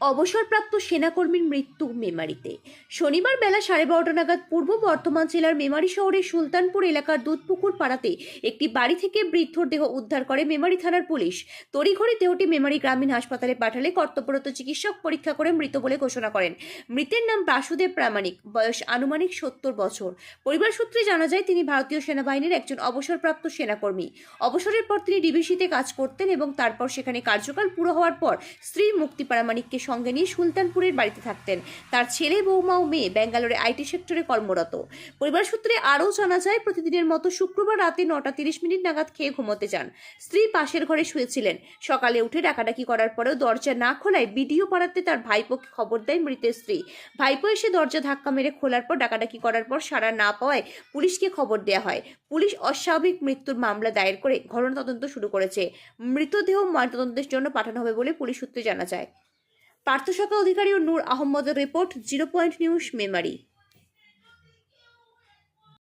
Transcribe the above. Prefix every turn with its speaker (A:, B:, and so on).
A: অবসরপ্রাপ্ত সেনাকর্মীর মৃত্যু মেমারিতে। শনিবার বেলা সাড়ে বারোটা নাগাদ পূর্ব বর্ধমান জেলার মেমারি শহরের সুলতানপুর এলাকার দুধপুকুর পাড়াতে একটি বাড়ি থেকে বৃদ্ধর দেহ উদ্ধার করে মেমারি থানার পুলিশ। তড়িঘড়ি দেহটি মেমারি গ্রামীণ হাসপাতালে পাঠালে কর্তব্যরত চিকিৎসক পরীক্ষা করে মৃত বলে ঘোষণা করেন। মৃতের নাম বাসুদেব প্রামাণিক, বয়স আনুমানিক সত্তর বছর। পরিবার সূত্রে জানা যায়, তিনি ভারতীয় সেনাবাহিনীর একজন অবসরপ্রাপ্ত সেনাকর্মী। অবসরের পর তিনি ডিবিসিতে কাজ করতেন এবং তারপর সেখানে কার্যকাল পুরো হওয়ার পর স্ত্রী মুক্তি প্রামাণিককে সঙ্গে নিয়ে সুলতানপুরের বাড়িতে থাকতেন। তার ছেলে, বৌমা ও মেয়ে ব্যাঙ্গালোরে আইটি সেক্টরে কর্মরত। পরিবার সূত্রে আরও জানা যায়, প্রতিদিনের মতো শুক্রবার রাতে নটা তিরিশ মিনিট নাগাদ খেয়ে ঘুমোতে যান। স্ত্রী পাশের ঘরে শুয়েছিলেন। সকালে উঠে ডাকাডাকি করার পরেও দরজা না খোলায় বিডিও পাড়াতে তার ভাইপোকে খবর দেয় মৃতের স্ত্রী। ভাইপো এসে দরজা ধাক্কা মেরে খোলার পর ডাকাডাকি করার পর সাড়া না পাওয়ায় পুলিশকে খবর দেওয়া হয়। পুলিশ অস্বাভাবিক মৃত্যুর মামলা দায়ের করে ঘটনা তদন্ত শুরু করেছে। মৃতদেহ ময়নাতদন্তের জন্য পাঠানো হবে বলে পুলিশ সূত্রে জানা যায়। পার্থ শাখা অধিকারী ও নূর আহমদের report zero point news Memari.